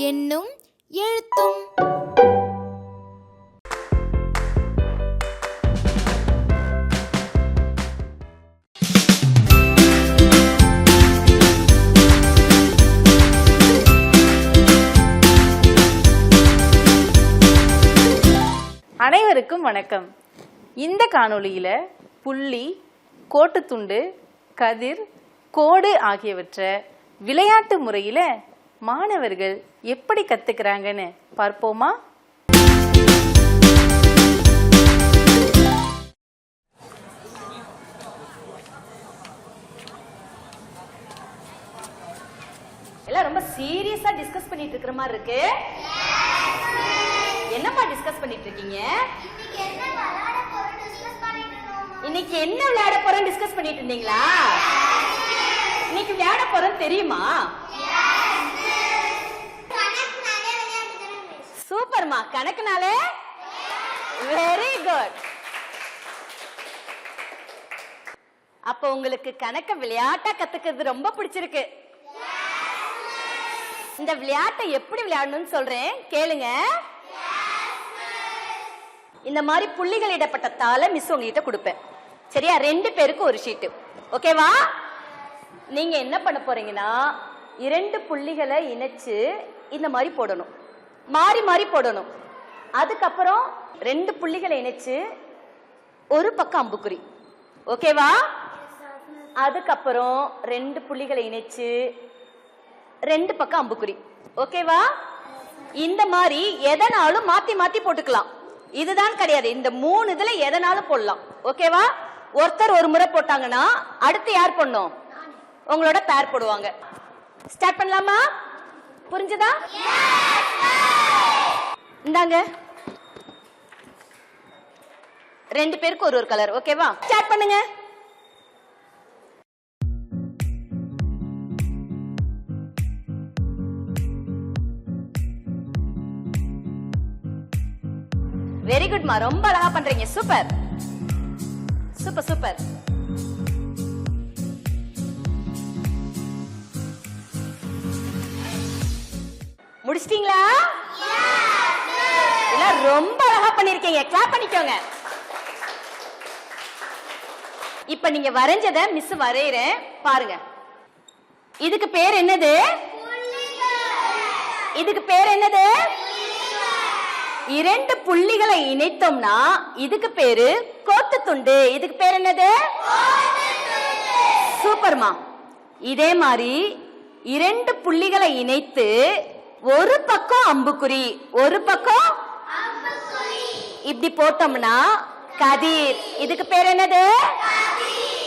என்னும் எழுத்தும். அனைவருக்கும் வணக்கம். இந்த காணொளியில புள்ளி கோட்டுத்துண்டு கதிர் கோடு ஆகியவற்றை விளையாட்டு முறையில் மாணவர்கள் எப்படி கத்துக்கிறாங்கன்னு பார்ப்போமா? எல்லாம் ரொம்ப சீரியஸா டிஸ்கஸ் பண்ணிட்டு இருக்கிற மாதிரி இருக்கு. டிஸ்கஸ் பண்ணிட்டு இருக்கீங்க இன்னைக்கு என்ன விளையாட போறோம் டிஸ்கஸ் பண்ணிட்டு இருந்தீங்களா இன்னைக்கு விளையாட போறோம் தெரியுமா? சூப்பர்மா. கணக்குனாலே வெரி குட் அப்ப உங்களுக்கு கணக்க விளையாட்டா கத்துக்கிறது ரொம்ப பிடிச்சிருக்கு. இந்த விளையாட்டை எப்படி விளையாடணும்னு சொல்றேன். கேளுங்க. இந்த மாதிரி புள்ளிகள் இடப்பட்ட தாளை மிஸ் உங்ககிட்ட கொடுப்பேன். சரியா? ரெண்டு பேருக்கு ஒரு ஷீட்டு ஓகேவா நீங்க என்ன பண்ண போறீங்கன்னா இரண்டு புள்ளிகளை இணைச்சு இந்த மாதிரி போடணும். மாறி மாறி போடணும். அதுக்கப்புறம் ரெண்டு புள்ளிகளை இணைச்சு ஒரு பக்கம் அம்புக்குறி. ஓகேவா அதுக்கப்புறம் ரெண்டு புள்ளிகளை இணைச்சு ரெண்டு பக்கம் அம்புக்குறி. ஓகேவா இந்த மாதிரி எதனாலும் மாத்தி மாத்தி போட்டுக்கலாம். இதுதான் கிடையாது. இந்த மூணு இதுல எதனாலும் போடலாம். ஓகேவா? ஒருத்தர் ஒரு முறை போட்டாங்கன்னா அடுத்து யார் பண்ணும் உங்களோட பேர் போடுவாங்க. ஸ்டார்ட் பண்ணலாமா? புரிஞ்சுதா? இந்தாங்க. ரெண்டு பேருக்கு ஒரு ஒரு கலர் ஓகேவா? ஸ்டார்ட் பண்ணுங்க. வெரி குட்மா ரொம்ப அழகா பண்றீங்க. சூப்பர் சூப்பர் சூப்பர் முடிச்சிட்டீங்களா? எல்லாம் ரொம்ப அழகா பண்ணிருக்கீங்க. கிளாப் பண்ணிக்கோங்க. இப்ப நீங்க வரைஞ்சத மிஸ் வரையறேன். பாருங்க. இதுக்கு பேர் என்னது? இதுக்கு பேர் என்னது? இரண்டு புள்ளிகளை இணைத்தோம்னா இதுக்கு பேரு கோட்டு துண்டு இதுக்கு பேர் என்னது? சூப்பர்மா. இதே மாதிரி இரண்டு புள்ளிகளை இணைத்து ஒரு பக்கம் அம்புக்குறி ஒரு பக்கம் இப்படி போட்டோம்னா கதிர். இதுக்கு பேர் என்னது?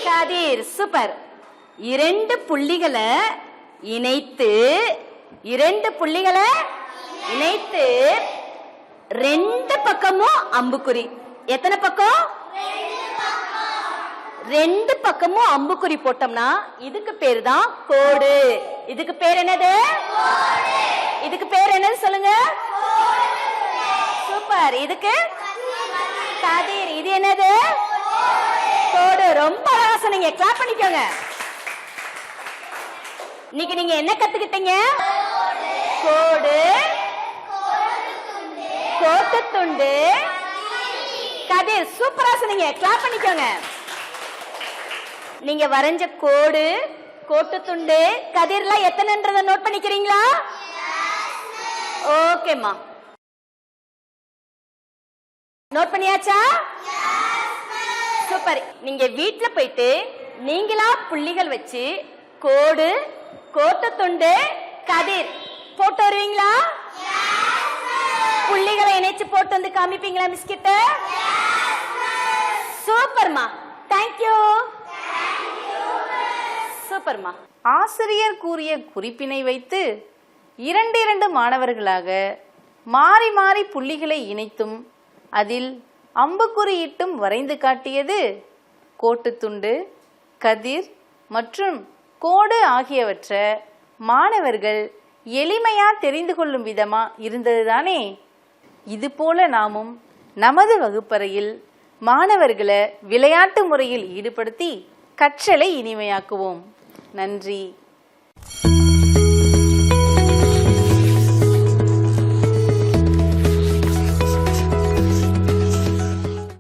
கதிர். சூப்பர். இரண்டு புள்ளிகளை இணைத்து இரண்டு புள்ளிகளை இணைத்து ரெண்டு பக்கமும் அம்புக்குறி. எத்தனை பக்கம்? ரெண்டு பக்கமும் அம்புக்குறி போட்டோம்னா இதுக்கு பேர் தான் கோடு. இதுக்கு பேர் என்னது? இதுக்கு பேர் என்னது சொல்லுங்க? சூப்பர். இதுக்கு? கதிர். இது என்னது? கோடு. ரொம்ப அழகா சொன்னீங்க. கிளாப் பண்ணிக்கோங்க. இன்னைக்கு நீங்க என்ன கத்துக்கிட்டீங்க? கோடு. கோட்டு துண்டு கதிர் சூப்பரா சொன்னீங்க. கிளாப் பண்ணிக்கோங்க. நீங்க வரைஞ்ச கோடு கோட்டு துண்டு கதிர்லாம் எத்தனைன்றத நோட் பண்ணிக்கிறீங்களா? ஓகேம்மா நோட் பண்ணியாச்சா? சூப்பர் நீங்க வீட்ல போயிட்டு நீங்களா புள்ளிகள் வச்சு கோடு கோட்டு துண்டு கதிர் போட்டு வருவீங்களா? புள்ளிகளை போட்டு வந்து காமிப்பீங்களா மிஸ் கிட்ட? சூப்பர்மா. தேங்க்யூ சூப்பர்மா. ஆசிரியர் கூறிய குறிப்பினை வைத்து இரண்டு இரண்டு மாணவர்களாக மாறி மாறி புள்ளிகளை இணைத்தும் அதில் அம்புக்குறியிட்டும் வரைந்து காட்டியது கோட்டுத்துண்டு கதிர் மற்றும் கோடு ஆகியவற்றை மாணவர்கள் எளிமையா தெரிந்து கொள்ளும் விதமா இருந்தது தானே இதுபோல நாமும் நமது வகுப்பறையில் மாணவர்களை விளையாட்டு முறையில் ஈடுபடுத்தி கற்றலை இனிமையாக்குவோம். நன்றி.